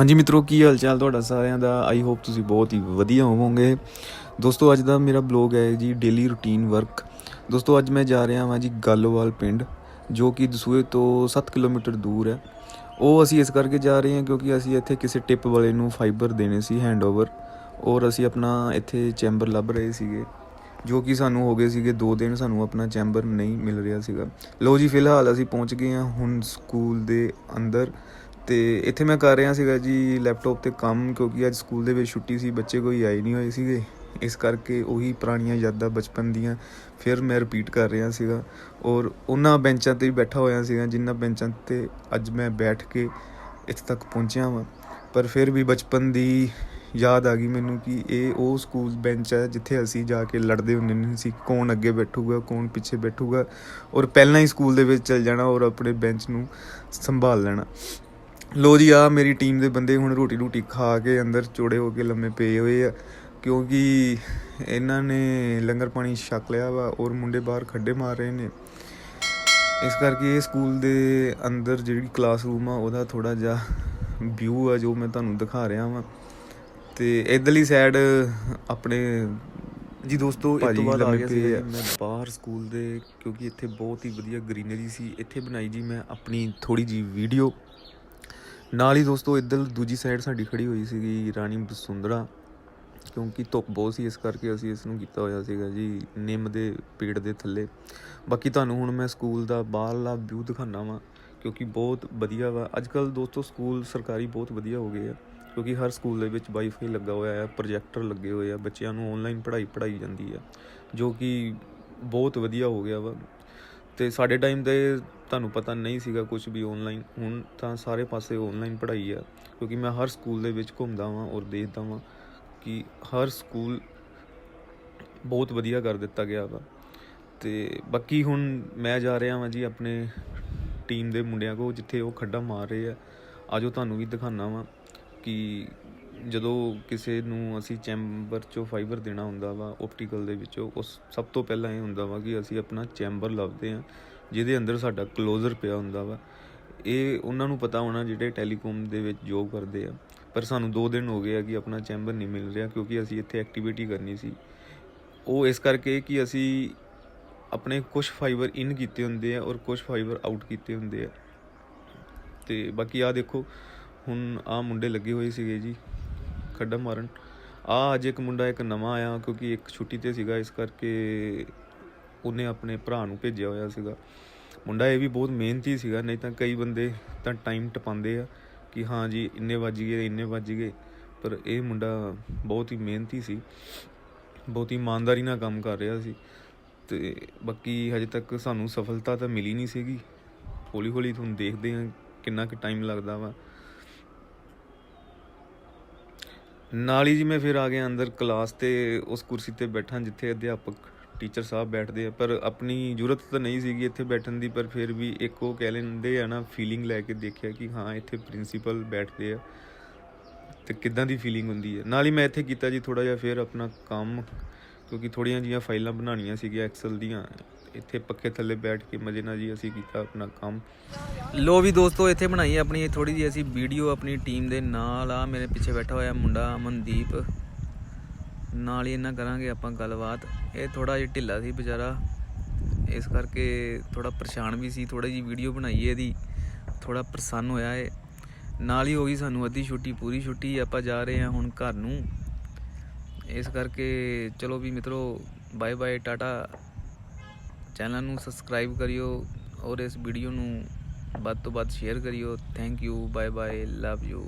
ਹਾਂਜੀ ਮਿੱਤਰੋ, ਕੀ ਹਾਲ ਚਾਲ ਤੁਹਾਡਾ ਸਾਰਿਆਂ ਦਾ? ਆਈ ਹੋਪ ਤੁਸੀਂ ਬਹੁਤ ਹੀ ਵਧੀਆ ਹੋਵੋਗੇ। ਦੋਸਤੋ, ਅੱਜ ਦਾ ਮੇਰਾ ਬਲੌਗ ਹੈ ਜੀ ਡੇਲੀ ਰੂਟੀਨ ਵਰਕ ਦੋਸਤੋ, ਅੱਜ ਮੈਂ ਜਾ ਰਿਹਾ ਹਾਂ ਜੀ ਗੱਲੋਵਾਲ ਪਿੰਡ, ਜੋ ਕਿ ਦਸੂਏ ਤੋਂ 7 ਕਿਲੋਮੀਟਰ ਦੂਰ ਹੈ। ਉਹ ਅਸੀਂ ਇਸ ਕਰਕੇ ਜਾ ਰਹੇ ਹਾਂ ਕਿਉਂਕਿ ਅਸੀਂ ਇੱਥੇ ਕਿਸੇ ਟਿਪ ਵਾਲੇ ਨੂੰ ਫਾਈਬਰ ਦੇਣੇ ਸੀ ਹੈਂਡਓਵਰ ਔਰ ਅਸੀਂ ਆਪਣਾ ਇੱਥੇ ਚੈਂਬਰ ਲੱਭ ਰਹੇ ਸੀਗੇ, ਜੋ ਕਿ ਸਾਨੂੰ ਹੋ ਗਏ ਸੀਗੇ 2 ਦਿਨ, ਸਾਨੂੰ ਆਪਣਾ ਚੈਂਬਰ ਨਹੀਂ ਮਿਲ ਰਿਹਾ ਸੀਗਾ। ਲੋ ਜੀ, ਫਿਲਹਾਲ ਅਸੀਂ ਪਹੁੰਚ ਗਏ ਹਾਂ ਹੁਣ ਸਕੂਲ ਦੇ ਅੰਦਰ। ਤੇ ਇੱਥੇ ਮੈਂ ਕਰ ਰਿਹਾ ਸੀਗਾ ਜੀ ਲੈਪਟਾਪ ਤੇ ਕੰਮ, ਕਿਉਂਕਿ ਅੱਜ ਸਕੂਲ ਦੇ ਵਿੱਚ ਛੁੱਟੀ ਸੀ, ਬੱਚੇ ਕੋਈ ਆਏ ਨਹੀਂ ਹੋਏ ਸੀਗੇ। ਇਸ ਕਰਕੇ ਉਹੀ ਪੁਰਾਣੀਆਂ ਯਾਦਾਂ ਬਚਪਨ ਦੀਆਂ ਫਿਰ ਮੈਂ ਰਿਪੀਟ ਕਰ ਰਿਹਾ ਸੀਗਾ। ਔਰ ਉਹਨਾਂ ਬੈਂਚਾਂ ਤੇ ਹੀ ਬੈਠਾ ਹੋਇਆ ਸੀਗਾ, ਜਿਨ੍ਹਾਂ ਬੈਂਚਾਂ ਤੇ ਅੱਜ ਮੈਂ ਬੈਠ ਕੇ ਇੱਥੇ ਤੱਕ ਪਹੁੰਚਿਆ ਵਾਂ। ਪਰ ਫਿਰ ਵੀ ਬਚਪਨ ਦੀ ਯਾਦ ਆ ਗਈ ਮੈਨੂੰ ਕਿ ਇਹ ਉਹ ਸਕੂਲ ਬੈਂਚ ਹੈ ਜਿੱਥੇ ਅਸੀਂ ਜਾ ਕੇ ਲੜਦੇ ਹੁੰਦੇ ਸੀ, ਕੌਣ ਅੱਗੇ ਬੈਠੂਗਾ, ਕੌਣ ਪਿੱਛੇ ਬੈਠੂਗਾ। ਔਰ ਪਹਿਲਾਂ ਹੀ ਸਕੂਲ ਦੇ ਵਿੱਚ ਚਲ ਜਾਣਾ ਔਰ ਆਪਣੇ ਬੈਂਚ ਨੂੰ ਸੰਭਾਲ ਲੈਣਾ। ਲੋ ਜੀ ਆ ਮੇਰੀ ਟੀਮ ਦੇ ਬੰਦੇ ਹੁਣ ਰੋਟੀ ਰੋਟੀ ਖਾ ਕੇ ਅੰਦਰ ਚੋੜੇ ਹੋ ਕੇ ਲੰਮੇ ਪਏ ਹੋਏ ਆ ਕਿਉਂਕਿ ਇਹਨਾਂ ਨੇ ਲੰਗਰ ਪਾਣੀ ਛਕ ਲਿਆ ਵਾ ਔਰ ਮੁੰਡੇ ਬਾਹਰ ਖੱਡੇ ਮਾਰ ਰਹੇ ਨੇ। ਇਸ ਕਰਕੇ ਇਹ ਸਕੂਲ ਦੇ ਅੰਦਰ ਜਿਹੜੀ ਕਲਾਸਰੂਮ ਆ ਉਹਦਾ ਥੋੜਾ ਜਿਹਾ ਵਿਊ ਆ ਜੋ ਮੈਂ ਤੁਹਾਨੂੰ ਦਿਖਾ ਰਿਹਾ ਵਾਂ। ਤੇ ਇਧਰਲੀ ਸਾਈਡ ਆਪਣੇ ਜੀ ਦੋਸਤੋ ਇਸ ਤੋਂ ਬਾਅਦ ਆ ਗਿਆ ਸੀ ਮੈਂ ਬਾਹਰ ਸਕੂਲ ਦੇ ਕਿਉਂਕਿ ਇੱਥੇ ਬਹੁਤ ਹੀ ਵਧੀਆ ਗ੍ਰੀਨਰੀ ਸੀ। ਇੱਥੇ ਬਣਾਈ ਜੀ ਮੈਂ ਆਪਣੀ ਥੋੜੀ ਜੀ ਵੀਡੀਓ ਨਾਲ ਹੀ ਦੋਸਤੋ ਇੱਧਰ ਦੂਜੀ ਸਾਈਡ ਸਾਡੀ ਖੜੀ ਹੋਈ ਸੀਗੀ ਰਾਣੀ ਬਸੁੰਦਰਾ ਕਿਉਂਕਿ ਧੁੱਪ ਬਹੁਤ ਸੀ, ਇਸ ਕਰਕੇ ਅਸੀਂ ਇਸ ਨੂੰ ਕੀਤਾ ਹੋਇਆ ਸੀਗਾ ਜੀ ਨਿੰਮ ਦੇ ਪੇੜ ਦੇ ਥੱਲੇ। ਬਾਕੀ ਤੁਹਾਨੂੰ ਹੁਣ ਮੈਂ ਸਕੂਲ ਦਾ ਬਾਹਰਲਾ ਵਿਊ ਦਿਖਾਣਾ ਵਾਂ, ਕਿਉਂਕਿ ਬਹੁਤ ਵਧੀਆ ਵਾ। ਅੱਜ ਕੱਲ ਦੋਸਤੋ ਸਕੂਲ ਸਰਕਾਰੀ ਬਹੁਤ ਵਧੀਆ ਹੋ ਗਏ ਆ, ਕਿਉਂਕਿ ਹਰ ਸਕੂਲ ਦੇ ਵਿੱਚ ਵਾਈਫਾਈ ਲੱਗਾ ਹੋਇਆ ਹੈ ਪ੍ਰੋਜੈਕਟਰ ਲੱਗੇ ਹੋਏ ਆ, ਬੱਚਿਆਂ ਨੂੰ ਆਨਲਾਈਨ ਪੜ੍ਹਾਈ ਪੜ੍ਹਾਈ ਜਾਂਦੀ ਆ, ਜੋ ਕਿ ਬਹੁਤ ਵਧੀਆ ਹੋ ਗਿਆ ਵਾ। ਤੇ ਸਾਡੇ ਟਾਈਮ ਦੇ ਤੁਹਾਨੂੰ ਪਤਾ ਨਹੀਂ ਸੀਗਾ ਕੁਝ ਵੀ ਆਨਲਾਈਨ ਹੁਣ ਤਾਂ ਸਾਰੇ ਪਾਸੇ ਆਨਲਾਈਨ ਪੜ੍ਹਾਈ ਆ, ਕਿਉਂਕਿ ਮੈਂ ਹਰ ਸਕੂਲ ਦੇ ਵਿੱਚ ਘੁੰਮਦਾ ਵਾਂ ਔਰ ਦੇਖਦਾ ਵਾਂ ਕਿ ਹਰ ਸਕੂਲ ਬਹੁਤ ਵਧੀਆ ਕਰ ਦਿੱਤਾ ਗਿਆ ਵਾ। ਤੇ ਬਾਕੀ ਹੁਣ ਮੈਂ ਜਾ ਰਿਹਾ ਵਾਂ ਜੀ ਆਪਣੇ ਟੀਮ ਦੇ ਮੁੰਡਿਆਂ ਕੋ ਜਿੱਥੇ ਉਹ ਖੱਡਾ ਮਾਰ ਰਹੇ ਆ। ਆਜੋ ਤੁਹਾਨੂੰ ਵੀ ਦਿਖਾਣਾ ਵਾਂ ਕਿ ਜਦੋਂ ਕਿਸੇ ਨੂੰ ਅਸੀਂ ਚੈਂਬਰ ਚੋਂ ਫਾਈਬਰ ਦੇਣਾ ਹੁੰਦਾ ਵਾ ਆਪਟੀਕਲ ਦੇ ਵਿੱਚੋਂ, ਉਸ ਸਭ ਤੋਂ ਪਹਿਲਾਂ ਇਹ ਹੁੰਦਾ ਵਾ ਕਿ ਅਸੀਂ ਆਪਣਾ ਚੈਂਬਰ ਲੱਭਦੇ ਆ। ਜਿਹਦੇ ਅੰਦਰ ਸਾਡਾ ਕਲੋਜ਼ਰ ਪਿਆ ਹੁੰਦਾ ਵਾ। ਇਹ ਉਹਨਾਂ ਨੂੰ ਪਤਾ ਹੋਣਾ ਜਿਹੜੇ ਟੈਲੀਕਾਮ ਦੇ ਵਿੱਚ ਜੋਬ ਕਰਦੇ ਆ। ਪਰ ਸਾਨੂੰ 2 ਦਿਨ ਹੋ ਗਏ ਆ ਕਿ ਆਪਣਾ ਚੈਂਬਰ ਨਹੀਂ ਮਿਲ ਰਿਹਾ ਕਿਉਂਕਿ ਅਸੀਂ ਇੱਥੇ ਐਕਟੀਵਿਟੀ ਕਰਨੀ ਸੀ। ਉਹ ਇਸ ਕਰਕੇ ਕਿ ਅਸੀਂ ਆਪਣੇ ਕੁਝ ਫਾਈਬਰ ਇਨ ਕੀਤੇ ਹੁੰਦੇ ਆ ਔਰ ਕੁਝ ਫਾਈਬਰ ਆਊਟ ਕੀਤੇ ਹੁੰਦੇ ਆ। ਤੇ ਬਾਕੀ ਆ ਦੇਖੋ, ਹੁਣ ਆ ਮੁੰਡੇ ਲੱਗੇ ਹੋਏ ਸੀਗੇ ਜੀ, ਖੱਡਾ ਮਾਰਨ। ਆ ਅੱਜ ਇੱਕ ਮੁੰਡਾ ਇੱਕ ਨਵਾਂ ਆਇਆ ਕਿਉਂਕਿ ਇੱਕ ਛੁੱਟੀ ਤੇ ਸੀਗਾ, ਇਸ ਕਰਕੇ ਉਹਨੇ ਆਪਣੇ ਭਰਾ ਨੂੰ ਭੇਜਿਆ ਹੋਇਆ ਸੀਗਾ। ਮੁੰਡਾ ਇਹ ਵੀ ਬਹੁਤ ਮਿਹਨਤੀ ਸੀਗਾ, ਨਹੀਂ ਤਾਂ ਕਈ ਬੰਦੇ ਤਾਂ ਟਾਈਮ ਟਪਾਉਂਦੇ ਆ ਕਿ ਹਾਂ ਜੀ, ਇੰਨੇ ਵੱਜ ਗਏ, ਇੰਨੇ ਵੱਜ ਗਏ। ਪਰ ਇਹ ਮੁੰਡਾ ਬਹੁਤ ਹੀ ਮਿਹਨਤੀ ਸੀ, ਬਹੁਤ ਹੀ ਇਮਾਨਦਾਰੀ ਨਾਲ ਕੰਮ ਕਰ ਰਿਹਾ ਸੀ। ਤੇ ਬਾਕੀ ਹਜੇ ਤੱਕ ਸਾਨੂੰ ਸਫਲਤਾ ਤਾਂ ਮਿਲੀ ਨਹੀਂ ਸੀਗੀ। ਹੌਲੀ ਹੌਲੀ ਤੁਹਾਨੂੰ ਦੇਖਦੇ ਹਾਂ ਕਿੰਨਾ ਕੁ ਟਾਈਮ ਲੱਗਦਾ ਵਾ। ਨਾਲ ਹੀ ਜੀ ਮੈਂ ਫਿਰ ਆ ਗਿਆ ਅੰਦਰ ਕਲਾਸ ਤੇ, ਉਸ ਕੁਰਸੀ ਤੇ ਬੈਠਾ ਜਿੱਥੇ ਅਧਿਆਪਕ ਟੀਚਰ ਸਾਹਿਬ ਬੈਠਦੇ ਆ, ਪਰ ਆਪਣੀ ਜ਼ਰੂਰਤ ਤਾਂ ਨਹੀਂ ਸੀਗੀ ਇੱਥੇ ਬੈਠਣ ਦੀ, ਪਰ ਫਿਰ ਵੀ ਇੱਕ ਉਹ ਕਹਿ ਲੈਂਦੇ ਆ ਨਾ ਫੀਲਿੰਗ ਲੈ ਕੇ ਦੇਖਿਆ ਕਿ ਹਾਂ, ਇੱਥੇ ਪ੍ਰਿੰਸੀਪਲ ਬੈਠਦੇ ਆ। ਤੇ ਕਿੱਦਾਂ ਦੀ ਫੀਲਿੰਗ ਹੁੰਦੀ ਹੈ ਨਾਲ ਹੀ ਮੈਂ ਇੱਥੇ ਕੀਤਾ ਜੀ ਥੋੜਾ ਜਿਹਾ ਫਿਰ ਆਪਣਾ ਕੰਮ, ਕਿਉਂਕਿ ਥੋੜੀਆਂ ਜੀਆਂ ਫਾਈਲਾਂ ਬਣਾਉਣੀਆਂ ਸੀਗੀਆਂ ਐਕਸਲ ਦੀਆਂ। ਇੱਥੇ ਪੱਕੇ ਥੱਲੇ ਬੈਠ ਕੇ ਮਜੇ ਨਾਲ ਜੀ ਅਸੀਂ ਕੀਤਾ ਆਪਣਾ ਕੰਮ। ਲੋ ਵੀ ਦੋਸਤੋ, ਇੱਥੇ ਬਣਾਈ ਆਪਣੀ ਥੋੜੀ ਜਿਹੀ ਅਸੀਂ ਵੀਡੀਓ ਆਪਣੀ ਟੀਮ ਦੇ ਨਾਲ ਆ, ਮੇਰੇ ਪਿੱਛੇ ਬੈਠਾ ਹੋਇਆ ਮੁੰਡਾ ਅਮਨਦੀਪ। ਨਾਲ ਹੀ ਇਹਨਾਂ ਕਰਾਂਗੇ ਆਪਾਂ ਗੱਲਬਾਤ। ਇਹ ਥੋੜਾ ਜਿਹਾ ਢਿੱਲਾ ਸੀ ਵਿਚਾਰਾ ਇਸ ਕਰਕੇ ਥੋੜਾ ਪਰੇਸ਼ਾਨ ਵੀ ਸੀ ਥੋੜੀ ਜੀ ਵੀਡੀਓ ਬਣਾਈ ਇਹਦੀ। ਥੋੜਾ ਪ੍ਰਸੰਨ ਹੋਇਆ ਏ ਨਾਲ ਹੀ ਹੋ ਗਈ ਸਾਨੂੰ ਅੱਧੀ ਛੁੱਟੀ, ਪੂਰੀ ਛੁੱਟੀ, ਆਪਾਂ ਜਾ ਰਹੇ ਹਾਂ ਹੁਣ ਘਰ ਨੂੰ। ਇਸ ਕਰਕੇ ਚਲੋ ਵੀ ਮਿੱਤਰੋ, ਬਾਏ ਬਾਏ, ਟਾਟਾ। ਚੈਨਲ ਨੂੰ ਸਬਸਕ੍ਰਾਈਬ ਕਰਿਓ ਔਰ ਇਸ ਵੀਡੀਓ ਨੂੰ ਵੱਧ ਤੋਂ ਵੱਧ ਸ਼ੇਅਰ ਕਰਿਓ। Thank you, bye bye, love you.